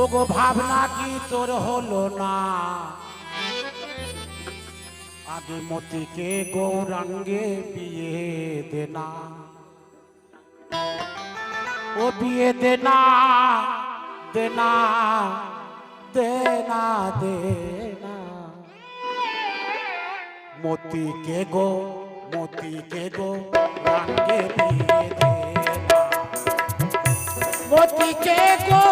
ওগো ভাবনা কি তোর হলো না? আগে মতিকে গৌরাঙ্গে বিয়ে দেনা। ও বিয়ে দেনা দেনা দেনা দেনা। মতিকে গো মতিকে গো রাঙ্গে বিয়ে দেনা। মতিকে গো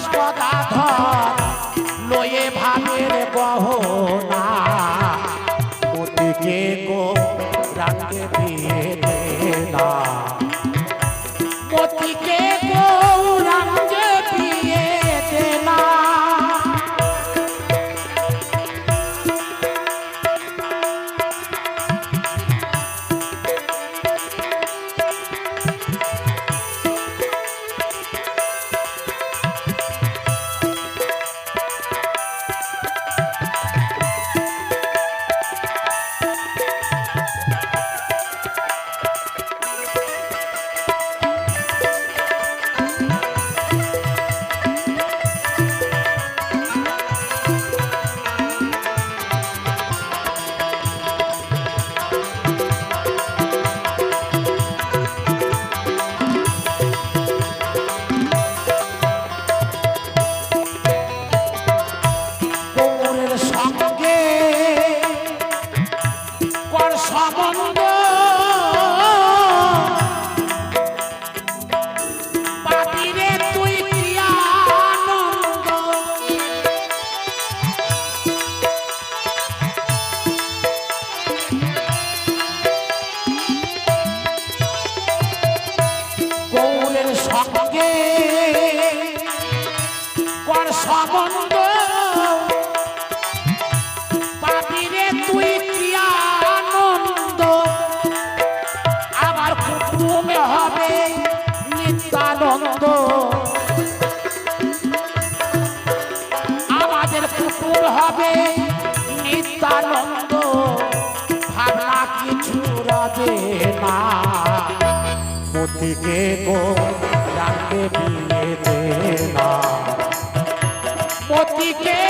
Ashwada তোর সম্বন্ধ হবে নিত্যানন্দ। ভাবনা কিছু রবে না। মতিকে গো রাখতে বিয়ে না। মতিকে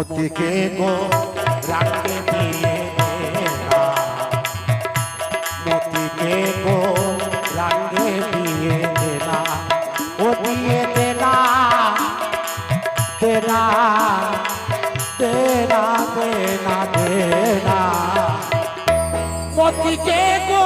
মোদকে গো, রাখতে দিয়ে মোদকে গো, রাখতে দিয়ে দেনা ও দিয়ে দেনা দেনা দেনা দেনা দেনা। মোদকে গো